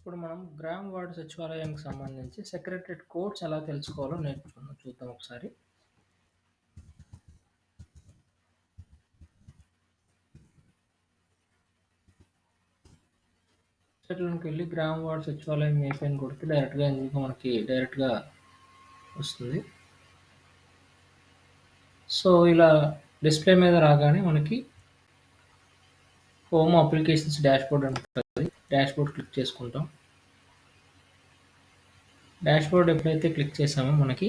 ఇప్పుడు మనం gram ward సచివాలయానికి సంబంధించి సెక్రటరేట్ కోడ్స్ ఎలా తెలుసుకోవాలో నేర్చుకుందాం చూద్దాం ఒకసారి. వెబ్సైట్లోకి వెళ్ళి గ్రామ్ వార్డు సచివాలయం ఏపీఎన్ కొడితే డైరెక్ట్గా ఎందుకు మనకి డైరెక్ట్గా వస్తుంది? సో ఇలా డిస్ప్లే మీద రాగానే మనకి హోమ్ అప్లికేషన్స్ డాష్బోర్డ్ ఉంటుంది. డాష్బోర్డ్ క్లిక్ చేసుకుంటాం. డాష్బోర్డ్ ఎప్పుడైతే క్లిక్ చేసామో మనకి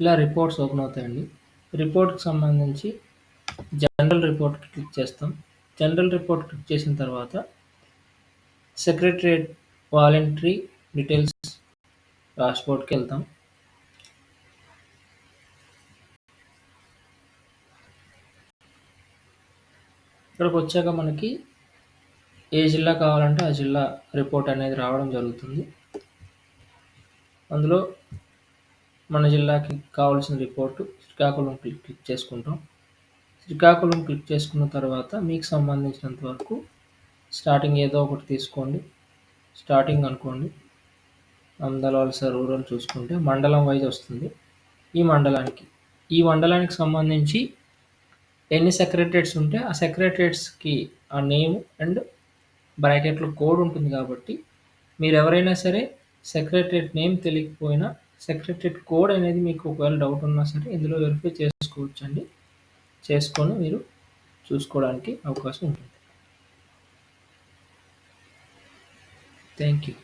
ఇలా రిపోర్ట్స్ ఓపెన్ అవుతాయండి. రిపోర్ట్కి సంబంధించి జనరల్ రిపోర్ట్ క్లిక్ చేస్తాం. జనరల్ రిపోర్ట్ క్లిక్ చేసిన తర్వాత సెక్రటరియట్ వాలంటరీ డీటెయిల్స్ డాష్బోర్డ్కి వెళ్తాం. ఇక్కడికి వచ్చాక మనకి ఏ జిల్లా కావాలంటే ఆ జిల్లా రిపోర్ట్ అనేది రావడం జరుగుతుంది. అందులో మన జిల్లాకి కావాల్సిన రిపోర్టు శ్రీకాకుళం క్లిక్ క్లిక్ చేసుకుంటాం. శ్రీకాకుళం క్లిక్ చేసుకున్న తర్వాత మీకు సంబంధించినంత వరకు స్టార్టింగ్ ఏదో ఒకటి తీసుకోండి. స్టార్టింగ్ అనుకోండి. అందలవలస రూరల్ చూసుకుంటే మండలం వైజ్ వస్తుంది. ఈ మండలానికి ఈ మండలానికి సంబంధించి ఎన్ని సెక్రటరేట్స్ ఉంటే ఆ సెక్రటరేట్స్కి ఆ నేమ్ అండ్ బ్రాకెట్లో కోడ్ ఉంటుంది కాబట్టి మీరు ఎవరైనా సరే సెక్రటరేట్ నేమ్ తెలియకపోయినా సెక్రటరేట్ కోడ్ అనేది మీకు ఒకవేళ డౌట్ ఉన్నా సరే ఇందులో వెరిఫై చేసుకోవచ్చండి. చేసుకొని మీరు చూసుకోవడానికి అవకాశం ఉంటుంది. Thank you